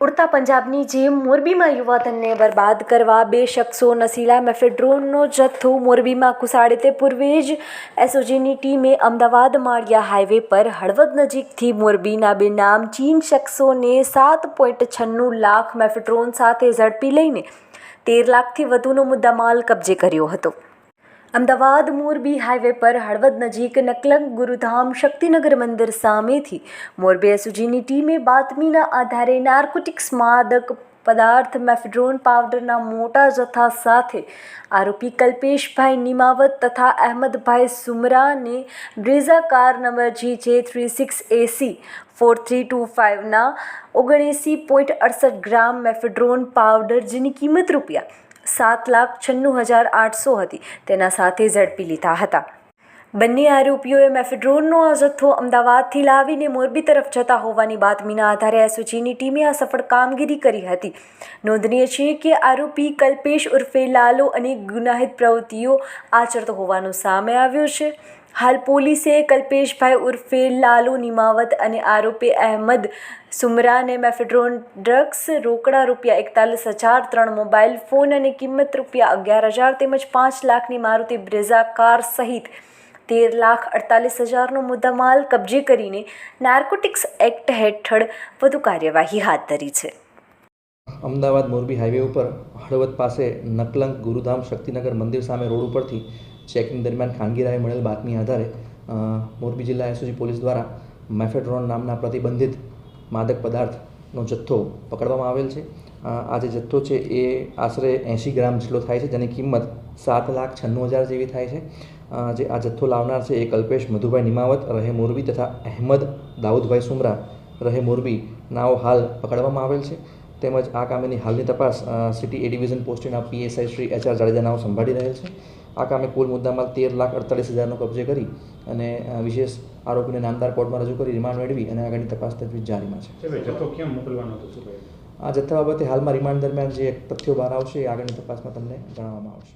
ઉડતા પંજાબની જેમ મોરબીમાં યુવાધનને બરબાદ કરવા બે શખ્સો નશીલા મેફેડ્રોનનો જથ્થો મોરબીમાં ઘુસાડે તે પૂર્વે જ એસઓજીની ટીમે અમદાવાદ માળિયા હાઈવે પર હળવદ નજીકથી મોરબીના બે નામચીન શખ્સોને સાત પોઈન્ટ છન્નું લાખ મેફેડ્રોન સાથે ઝડપી લઈને તેર લાખથી વધુનો મુદ્દામાલ કબજે કર્યો હતો. અમદાવાદ મોરબી હાઈવે પર હળવદ નજીક નકલંગ ગુરુધામ શક્તિનગર મંદિર સામેથી મોરબી એસઓજીની ટીમે બાતમીના આધારે નાર્કોટિક્સ માદક પદાર્થ મેફેડ્રોન પાવડરના મોટા જથ્થા સાથે આરોપી કલ્પેશભાઈ નિમાવત તથા અહેમદભાઈ સુમરાને Brezza car number G J three six AC four three two ફાઇવના ઓગણએંસી પોઈન્ટ અડસઠ ગ્રામ મેફેડ્રોન પાવડર જેની કિંમત રૂપિયા સાત લાખ છન્નું હજાર આઠસો હતી. તેના સાથે ઝડપી લીધા હતા. બંને આરોપીઓએ મેફેડ્રોનનો આ જથ્થો અમદાવાદથી લાવીને મોરબી તરફ જતા હોવાની બાતમીના આધારે એસઓજીની ટીમે આ સફળ કામગીરી કરી હતી. નોંધનીય છે કે આરોપી કલ્પેશ ઉર્ફે લાલો અને ગુનાહિત પ્રવૃત્તિઓ આચરતો હોવાનું સામે આવ્યું છે. હાલ પોલીસે કલ્પેશભાઈ ઉર્ફે, લાલુ નિમાવત અને આરોપી અહેમદ સુમરાને મેફેડ્રોન ડ્રગ્સ રોકડા રૂપિયા એકતાલીસ હજાર, ત્રણ મોબાઈલ ફોન અને કિંમત રૂપિયા અગિયાર હજાર તેમજ પાંચ લાખની મારુતિ બ્રેઝા કાર સહિત તેર લાખ અડતાલીસ હજારનો મુદ્દામાલ કબજે કરીને નાર્કોટિક્સ એક્ટ હેઠળ વધુ કાર્યવાહી હાથ ધરી છે. અમદાવાદ મોરબી હાઈવે ઉપર હળવદ પાસે નકલંક ગુરુધામ શક્તિનગર મંદિર સામે રોડ ઉપરથી ચેકિંગ દરમિયાન ખાનગી રાહે મળેલ બાતમી આધારે મોરબી જિલ્લા એસઓજી પોલીસ દ્વારા મેફેડ્રોન નામના પ્રતિબંધિત માદક પદાર્થનો જથ્થો પકડવામાં આવેલ છે. આ જે જથ્થો છે એ આશરે એંશી ગ્રામ જેટલો થાય છે, જેની કિંમત સાત લાખ છન્નું હજાર જેવી થાય છે. જે આ જથ્થો લાવનાર છે એ કલ્પેશ મધુભાઈ નિમાવત, રહે મોરબી, તથા અહેમદ દાઉદભાઈ સુમરા, રહે મોરબી. નાઓ હાલ પકડવામાં આવેલ છે. તેમજ આ કામેની હાલની તપાસ city A division પોસ્ટના PSI Shri H R Jadeja નાઓ સંભાળી રહેલ છે. આ કામે કુલ મુદ્દામાલ તેર લાખ અડતાલીસ હજારનો કબજે કરી અને વિશેષ આરોપીને નામદાર કોર્ટમાં રજૂ કરી રિમાન્ડ મેળવી અને આગળની તપાસ તજવીજ જારીમાં છે. છે જથ્થો ક્યાં મોકલવાનો હતો આ જથ્થા બાબતે હાલમાં રિમાન્ડ દરમિયાન જે તથ્યો બહાર આવશે એ આગળની તપાસમાં તમને જણાવવામાં આવશે.